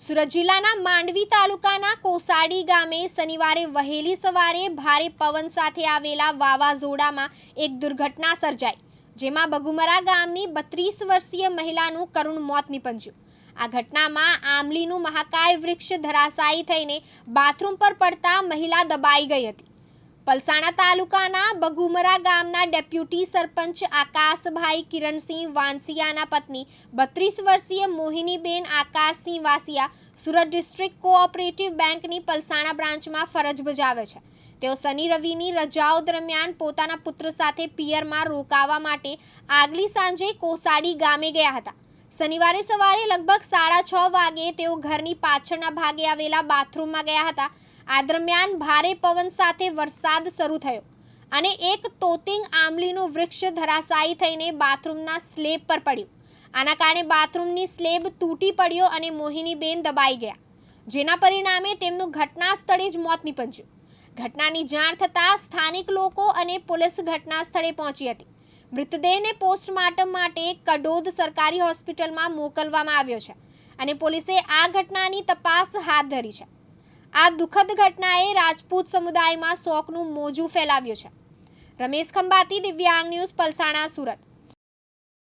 સુરત જિલ્લાના માંડવી તાલુકાના કોસાડી ગામે શનિવારે વહેલી સવારે ભારે પવન સાથે આવેલા વાવાઝોડામાં એક દુર્ઘટના સર્જાઈ, જેમાં બગુમરા ગામની બત્રીસ વર્ષીય મહિલાનું કરુણ મોત નીપજ્યું. આ ઘટનામાં આમલીનું મહાકાય વૃક્ષ ધરાશાયી થઈને બાથરૂમ પર પડતા મહિલા દબાઈ ગઈ હતી. પલસાણા તાલુકાના બગુમરા ગામના ડેપ્યુટી સરપંચ આકાશભાઈ કિરણસિંહ વાંસિયાના પત્ની બત્રીસ વર્ષીય મોહિનીબેન આકાશસિંહ વાસિયા સુરત ડિસ્ટ્રિક્ટ કોઓપરેટિવ બેંકની પલસાણા બ્રાન્ચમાં ફરજ બજાવે છે. તેઓ શનિ રવિની રજાઓ દરમિયાન પોતાના પુત્ર સાથે પિયરમાં રોકાવા માટે આગલી સાંજે કોસાડી ગામે ગયા હતા. શનિવારે સવારે લગભગ સાડા છ વાગે તેઓ ઘરની પાછળના ભાગે આવેલા બાથરૂમમાં ગયા હતા. આ દરમિયાન ભારે પવન સાથે વરસાદ શરૂ થયો અને એક તોતિંગ આંબલીનું વૃક્ષ ધરાશાયી થઈને બાથરૂમના સ્લેબ પર પડ્યું. આના કારણે બાથરૂમની સ્લેબ તૂટી પડ્યો અને મોહિનીબેન દબાઈ ગયા, જેના પરિણામે તેમનું ઘટના સ્થળે જ મોત નીપજ્યું. ઘટનાની જાણ થતાં સ્થાનિક લોકો અને પોલીસ ઘટના સ્થળે પહોંચી હતી. મૃતદેહને પોસ્ટમોર્ટમ માટે કડોદ સરકારી હોસ્પિટલમાં મોકલવામાં આવ્યો છે અને પોલીસે આ ઘટનાની તપાસ હાથ ધરી છે. આ દુઃખદ ઘટનાએ રાજપૂત સમુદાયમાં શોકનું મોજું ફેલાવ્યું છે. રમેશ ખંભાતી, દિવ્યાંગ ન્યૂઝ, પલસાણા, સુરત.